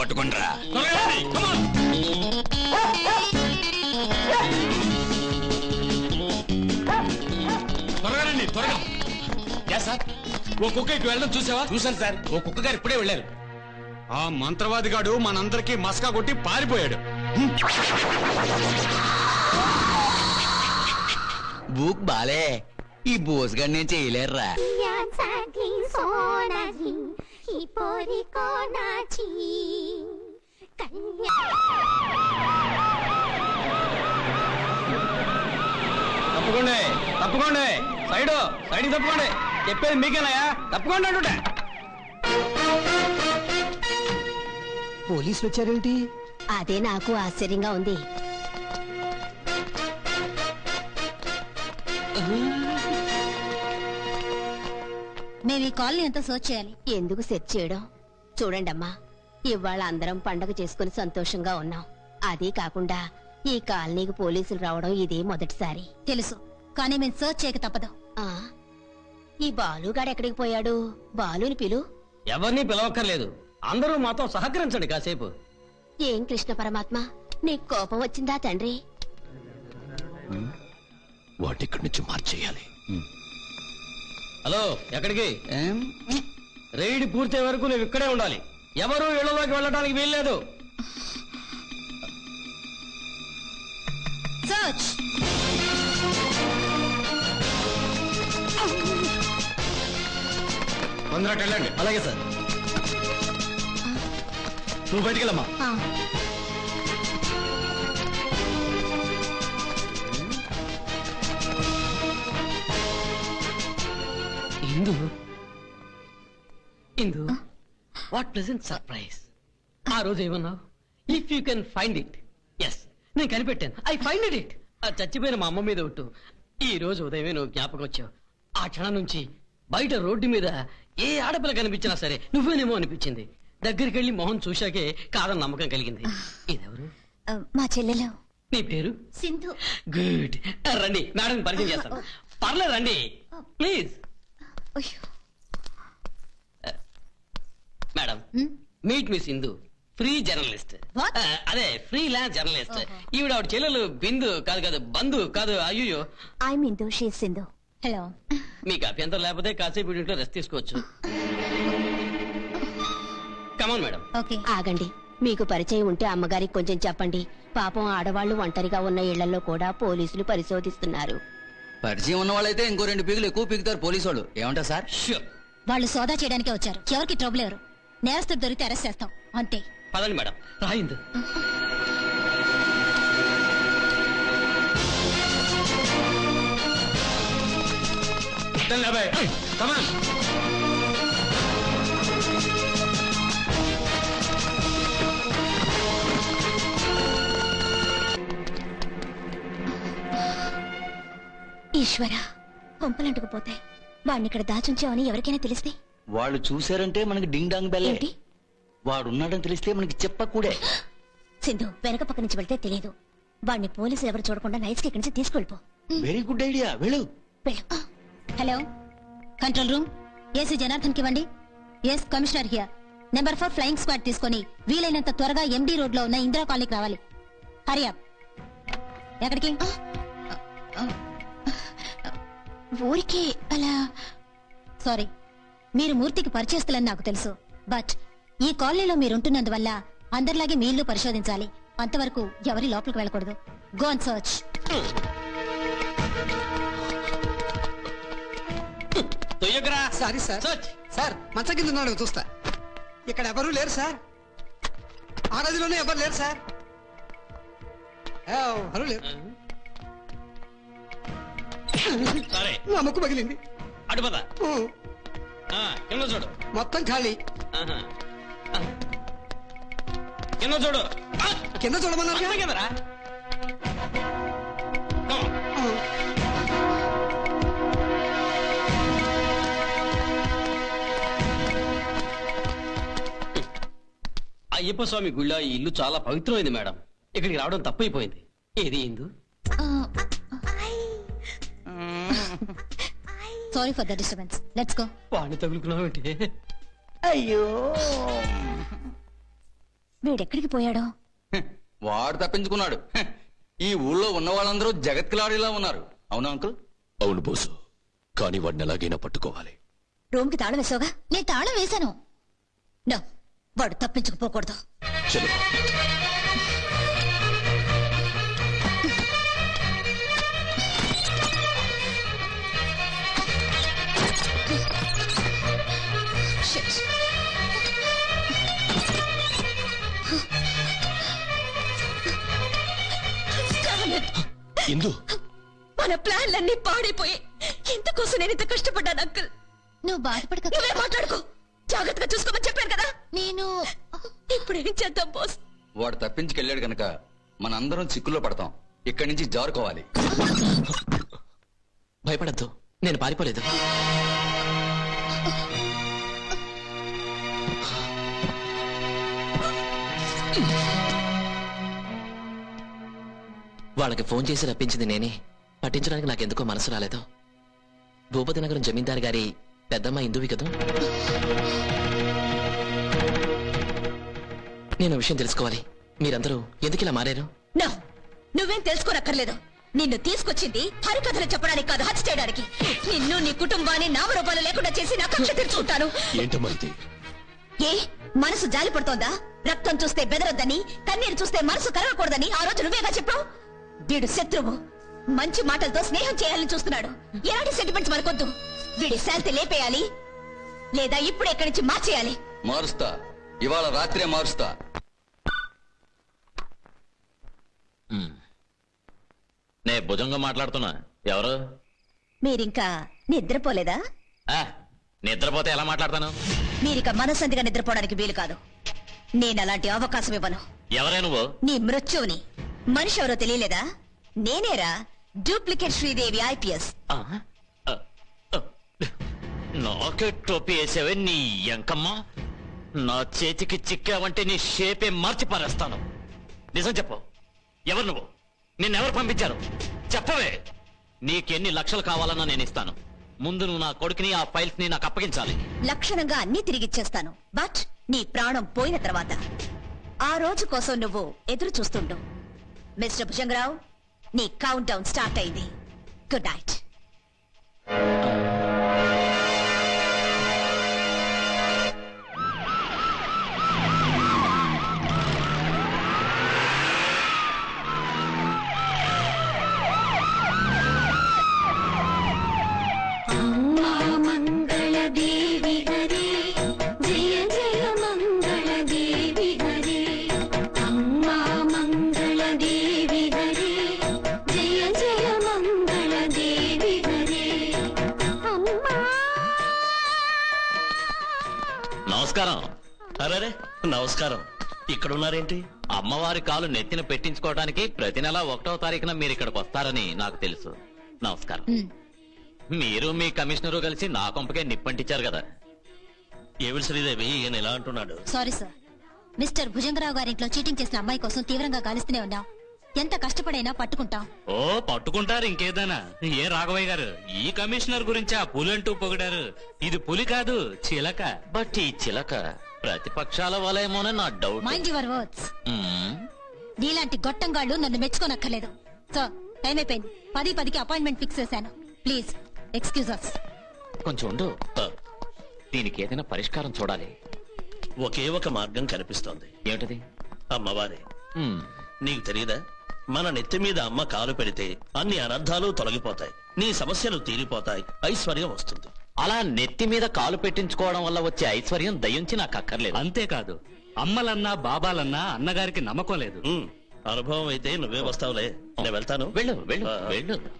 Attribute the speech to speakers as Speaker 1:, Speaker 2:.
Speaker 1: పట్టుకుండ్రా
Speaker 2: త్వరగా రండి త్వరగా యా సార్ ఓ కుక్క ఇటు వెళ్ళడం చూసావా చూశాను సార్ ఓ కుక్క గారు ఇప్పుడే వెళ్ళారు ఆ మంత్రవాది గాడు మనందరికీ మస్కా కొట్టి పారిపోయాడు
Speaker 1: బూక్ బాలే ఈ బోసుగాడు నేను చేయలేరురా
Speaker 3: यासाठी सोनाही ही पोरी कोणाची कन्या
Speaker 2: తప్పకోండి తప్పకోండి. Side side తప్పకోండి. చెప్పేది మీకేనాయా? తప్పకోండి అంటుంటే.
Speaker 4: పోలీసులు వచ్చారేమిటి
Speaker 5: అదే నాకు ఆశ్చర్యంగా ఉంది.
Speaker 3: మేము ఈ కాలనీ అంతా సర్చ్ చేయాలి.
Speaker 5: ఎందుకు సెర్చ్ చేయడం? చూడండమ్మా. ఇవాళ అందరం పండగ చేసుకుని సంతోషంగా ఉన్నాం. అదే కాకుండా ఈ కాలనీకి పోలీసులు రావడం ఇదే మొదటిసారి.
Speaker 3: తెలుసు. కానీ మేము సర్చ్ చేయక తప్పదు.
Speaker 5: ఆ? ఈ బాలుగాడు ఎక్కడికి పోయాడు? బాలుని పిలు.
Speaker 2: ఎవరిని పిలవక్కర్లేదు. అందరూ మాతో సహకరించండి కాసేపు.
Speaker 5: ఏం కృష్ణ పరమాత్మ? నీకు కోపం వచ్చిందా తండ్రి?
Speaker 1: వాటి ఇక్కడి నుంచి మార్చేయాలి.
Speaker 2: హలో ఎక్కడికి? రైడ్ పూర్తయ్యే వరకు నువ్వు ఇక్కడే ఉండాలి. ఎవరు ఇళ్ళలోకి వెళ్ళడానికి వీల్లేదు.
Speaker 3: సర్చ్
Speaker 2: తొందరగా వెళ్ళండి అలాగే సార్. నువ్వు బయటికి వెళ్ళమ్మా Indu. Indu. What present surprise ఆ రోజు ఏమన్నావు? If you can find it yes నేను కనిపెట్టాను. ఐ ఫైండ్ ఇట్ ఆ చచ్చిపోయిన మా అమ్మ మీద ఒట్టు. ఈ రోజు ఉదయమే నువ్వు జ్ఞాపకం వచ్చావు. ఆ క్షణం నుంచి బయట రోడ్డు మీద ఏ ఆడపిల్ల కనిపించినా సరే నువ్వేనేమో అనిపించింది. దగ్గరికి వెళ్ళి మొహం చూశాకే కాదని నమ్మకం కలిగింది. ఇదెవరు?
Speaker 3: మా చెల్లెలు.
Speaker 2: నీ పేరు?
Speaker 3: సింధు.
Speaker 2: గుడ్. రండి. మేడం పరిచయం చేస్తాను. పర్లేదు రండి. Please. Madam. Meet me Sindhu free journalist
Speaker 3: What?
Speaker 2: అదే ఫ్రీ ల్యాన్స్ జర్నలిస్ట్ ఈవిడ ఆవిడ చెల్లెలు బిందు కాదు కాదు బంధు కాదు అయ్యో
Speaker 5: ఐ మిందు షీ సింధు
Speaker 3: హలో
Speaker 2: మీకు అభ్యంతరం లేకపోతే కాసేపు ఇంట్లో రెస్ట్ తీసుకోవచ్చు. కమాన్ మేడం
Speaker 3: ఓకే
Speaker 5: ఆగండి. మీకు పరిచయం ఉంటే అమ్మగారికి కొంచెం చెప్పండి. పాపం ఆడవాళ్ళు ఒంటరిగా ఉన్న ఇళ్ళలో కూడా పోలీసులు పరిశోధిస్తున్నారు.
Speaker 1: పరిచయం ఉన్న వాళ్ళైతే ఇంకో రెండు పీకులు ఎక్కువ పీకుతారు పోలీసు వాళ్ళు ఏమంటారు సార్?
Speaker 2: షూర్
Speaker 3: వాళ్ళు సోదా చేయడానికే వచ్చారు. ఎవరికి ట్రబుల్ ఎవరు? నేరస్తుడు దొరికితే అరెస్ట్ చేస్తాం. అంతే.
Speaker 2: పదండి మేడం. రాయింది.
Speaker 3: ఈశ్వర కొంపలంటుకుపోతాయి వాడిని ఇక్కడ దాచుంచావని ఎవరికైనా తెలిస్తే?
Speaker 1: వాళ్ళు చూశారంటే మనకి డింగ్ డాంగ్ బెల్లే.
Speaker 3: ఏంటి?
Speaker 1: వాడు ఉన్నాడని తెలిస్తే మనకి చెప్పకూడే.
Speaker 3: సింధు వెనక పక్క నుంచి వెళ్తే తెలియదు. వాడిని పోలీసులు ఎవరు చూడకుండా నైట్స్కి ఇక్కడి నుంచి తీసుకెళ్ళిపో.
Speaker 1: వెరీ గుడ్ ఐడియా వెళ్ళు.
Speaker 3: వెళ్ళు. హలో. Control room? ఏసీ జనార్దన్కి ఇవ్వండి. Yes commissioner here number four flying squad తీసుకొని వీలైనంత త్వరగా ఎండి రోడ్లో ఉన్న ఇందిరా కాలనీకి రావాలి. హరియా ఎక్కడికి? ఊరికే అలా సారీ మీరు మూర్తికి పరిచయస్తులని నాకు తెలుసు. బట్ ఈ కాలనీలో మీరుంటున్నందువల్ల అందరిలాగే మీ ఇల్లు పరిశోధించాలి. అంతవరకు ఎవరి లోపలికి వెళ్ళకూడదు. గో అండ్ సర్చ్
Speaker 2: తొయ్యకరా.
Speaker 4: సారీ సార్
Speaker 2: సచ్
Speaker 4: సార్ మంచం కింద ఉన్నాడు చూస్తా. ఇక్కడ ఎవరు లేరు సార్ ఆ గదిలోనే ఎవరు లేరు సార్ ఎవరు లేరు?
Speaker 2: సరే.
Speaker 4: నా ముక్కు పగిలింది.
Speaker 2: అటు పద.
Speaker 4: ఊ,
Speaker 2: ఆ, కింద చూడు.
Speaker 4: మొత్తం ఖాళీ.
Speaker 2: ఆహా. ఆ. కింద చూడు. ఆ,
Speaker 4: కింద చూడమన్నారు
Speaker 2: కదరా on. అయ్యప్ప స్వామి గుళ్ళ ఈ ఇల్లు చాలా పవిత్రమైంది మేడం. ఇక్కడికి రావడం తప్పైపోయింది. ఏది Indu?
Speaker 3: Sorry for the disturbance let's go
Speaker 2: వాడిని తగులుకున్నావేంటి
Speaker 1: అయ్యో.
Speaker 5: వీడెక్కడికి పోయాడో?
Speaker 1: వాడు తప్పించుకున్నాడు. ఈ ఊళ్ళో ఉన్న వాళ్ళందరూ జగత్కిలాడిలా ఉన్నారు. అవునా అంకుల్?
Speaker 6: అవును బోసు. కానీ వాడిని ఎలాగైనా పట్టుకోవాలి.
Speaker 5: రూమ్కి తాళం వేసావుగా? నేను తాళం వేశాను. నో వాడు తప్పించుకుపోకూడదు.
Speaker 6: చలో. ఇందు.
Speaker 5: మన ప్లాన్లన్నీ పాడైపోయి ఇంతకోసం నేను ఇంత కష్టపడ్డాను అంకుల్. నువ్వు బాధపడక. నువ్వే మాట్లాడుకో. జాగ్రత్తగా చూసుకోమని చెప్పాను కదా. నేను ఇప్పుడు ఏం చేద్దాం బాస్
Speaker 1: వాడు తప్పించుకెళ్ళాడు కనుక మనందరం చిక్కుల్లో పడతాం. ఇక్కడి నుంచి జారుకోవాలి.
Speaker 7: భయపడద్దు. నేను పారిపోలేదు. వాళ్ళకి ఫోన్ చేసి రప్పించింది నేనే. పట్టించడానికి నాకెందుకో మనసు రాలేదు. భూపతి నగరం జమీందారు గారి పెద్దమ్మ ఇందువి కదా? నేను విషయం తెలుసుకోవాలి. మీరందరూ ఎందుకు ఇలా మారారు?
Speaker 5: నో నువ్వేం తెలుసుకోనక్కర్లేదు. నిన్ను తీసుకొచ్చింది హరికథలు చెప్పడానికి కాదు హత్య చేయడానికి. నిన్ను నీ కుటుంబాన్ని నామరూపాలు లేకుండా చేసి నా కక్ష తీర్చుకుంటాను ఏ మనసు జాలి పడుతోందా రక్తం చూస్తే బెదరొద్దని కన్నీరు చూస్తే మనసు కరగకూడదని ఆ రోజు నువ్వేగా చెప్పావు? వీడు శత్రువు. మంచి మాటలతో స్నేహం చేయాలని చూస్తున్నాడు. ఎలాంటి సెంటిమెంట్స్ మనకొద్దు. వీడి శాంతి లేపేయాలి. లేదా ఇప్పుడు ఎక్కడి నుంచి మార్చేయాలి.
Speaker 1: మారుస్తా. ఇవాళ రాత్రే మారుస్తా.
Speaker 8: నే భుజంగా మాట్లాడుతున్నా. ఎవరు?
Speaker 5: మీరింకా నిద్రపోలేదా?
Speaker 8: ఆ, నిద్రపోతే ఎలా మాట్లాడతాను?
Speaker 5: మీరిక మనసందిగా నిద్రపోవడానికి వీలు కాదు. నేను అలాంటి అవకాశం ఇవ్వను.
Speaker 8: ఎవరే నువ్వు?
Speaker 5: నీ మృత్యువుని. మనిషి ఎవరో తెలియలేదా? నేనేరా?
Speaker 8: Duplicate Sridevi IPS. నాకే టోపీ వేసావే నీ ఎంకమ్మ. నా చేతికి చిక్కావంటే నీ షేపే మార్చి పారేస్తాను నిజం చెప్పు. ఎవరు నువ్వు? నిన్నెవరు పంపించారు? చెప్పవే. నీకెన్ని లక్షలు కావాలన్నా నేను ఇస్తాను. ముందు నువ్వు నా కొడుకుని ఆ ఫైల్స్ని నాకు అప్పగించాలి.
Speaker 5: లక్షణంగా అన్ని తిరిగిచ్చేస్తాను బట్ నీ ప్రాణం పోయిన తర్వాత. ఆ రోజు కోసం నువ్వు ఎదురు చూస్తుండు. మిస్టర్ భుజంగరావు నీ కౌంట్ డౌన్ స్టార్ట్ అయింది. గుడ్ నైట్
Speaker 8: నమస్కారం.
Speaker 6: అరే నమస్కారం. ఇక్కడ ఉన్నారేంటి
Speaker 8: అమ్మవారి కాలు నెత్తిన పెట్టించుకోవడానికి ప్రతి నెల ఒకటో తారీఖున మీరు ఇక్కడికి వస్తారని నాకు తెలుసు. నమస్కారం. మీరు మీ కమిషనరు కలిసి నా కొంపకే నిప్పంటించారు కదా.
Speaker 6: ఏమిటి శ్రీదేవి? ఈయన ఎలా అంటున్నాడు?
Speaker 5: Sorry sir. మిస్టర్ భుజంగరావు గారింట్లో చీటింగ్ చేసిన అమ్మాయి కోసం తీవ్రంగా గాలిస్తూనే ఉన్నాం. ఎంత కష్టపడైనా పట్టుకుంటాం.
Speaker 9: ఓ పట్టుకుంటారు ఇంకేదైనా. ఏ రాఘవయ్య గారు ఈ కమిషనర్ గురించి ఆ పులి అంటూ పొగిడారు. ఇది పులి కాదు చిలక.
Speaker 8: బట్ ఈ చిలక ప్రతిపక్షాల వలయమోనే నా డౌట్.
Speaker 5: Mind your words. నీలాంటి గొట్టంగాళ్ళు నన్ను మెచ్చుకోనక్కర్లేదు. సో టైం అయిపోయింది. పది పదికి అపాయింట్మెంట్ ఫిక్స్ చేశాను. ప్లీజ్ ఎక్స్క్యూజ్ అస్
Speaker 8: కొంచెం ఉండు. దీనికి ఏదైనా పరిష్కారం చూడాలి.
Speaker 6: ఒకే ఒక మార్గం కనిపిస్తోంది.
Speaker 8: ఏమిటది?
Speaker 6: అమ్మవారే.
Speaker 8: మ్మ్.
Speaker 6: నీకు తెలియదా మన నెత్తి మీద అమ్మ కాలు పెడితే అన్ని అనర్థాలు తొలగిపోతాయి. నీ సమస్యలు తీరిపోతాయి. ఐశ్వర్యం వస్తుంది.
Speaker 8: అలా నెత్తి మీద కాలు పెట్టించుకోవడం వల్ల వచ్చే ఐశ్వర్యం దయించి నాకు అక్కర్లేదు.
Speaker 9: అంతేకాదు అమ్మలన్నా బాబాలన్నా అన్నగారికి నమ్మకం లేదు.
Speaker 6: అనుభవం అయితే నువ్వే వస్తావులే. నేను వెళ్తాను.
Speaker 8: వెళ్ళు వెళ్ళు. వెళ్ళు.